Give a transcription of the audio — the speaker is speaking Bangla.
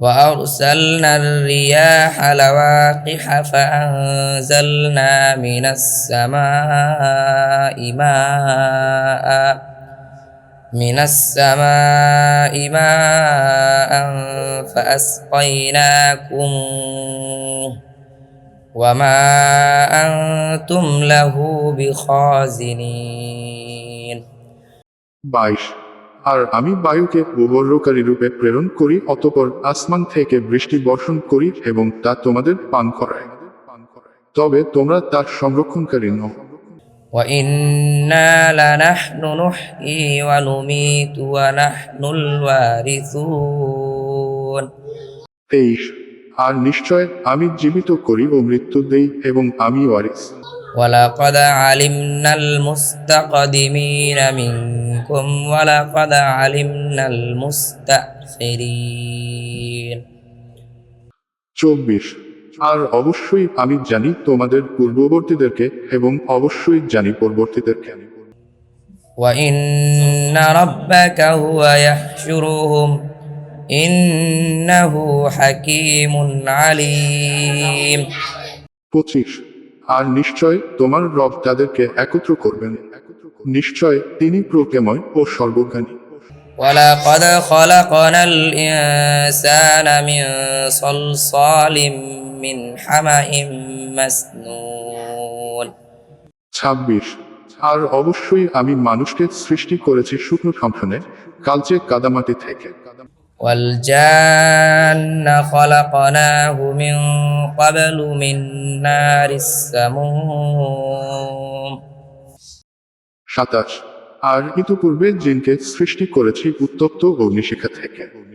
وأرسلنا الرياح لواقح فأنزلنا من السماء ماء من السماء ماء فأسقيناكم وما أنتم له بخازنين. 22 আর আমি বায়ুকে উবর্রকারী রূপে প্রেরণ করি অতপর আসমান থেকে বৃষ্টি বর্ষণ করি এবং তা তোমাদের পান করায় তবে তোমরা তার সংরক্ষণকারী নও وإنا لنحن نحيي ونميت ونحن الوارثون তেইশ আর নিশ্চয় আমি জীবিত করি ও মৃত্যু দেই এবং আমি ওয়ারিস ولقد علمنا المستقدمين منكم ولقد علمنا المستأخرين চব্বিশ আর অবশ্যই আমি জানি তোমাদের পূর্ববর্তীদেরকে এবং অবশ্যই জানি পরবর্তীদেরকে وإن ربك هو يحشرهم إنه حكيم عليم পঁচিশ আর নিশ্চয় তোমার রব তাদেরকে একত্র করবেন নিশ্চয় তিনি প্রজ্ঞাময় ও সর্বজ্ঞানী ولقد خلقنا الإنسان من صلصال من حمأ مسنون ছাব্বিশ আর অবশ্যই আমি মানুষকে সৃষ্টি করেছি শুকনো ঠনঠনে কালচে কাদামাটি থেকে والجان خلقناه من قبل من نار السموم সাতাশ। আর ইতিপূর্বে জিনকে সৃষ্টি করেছি উত্তপ্ত অগ্নিশিখা থেকে।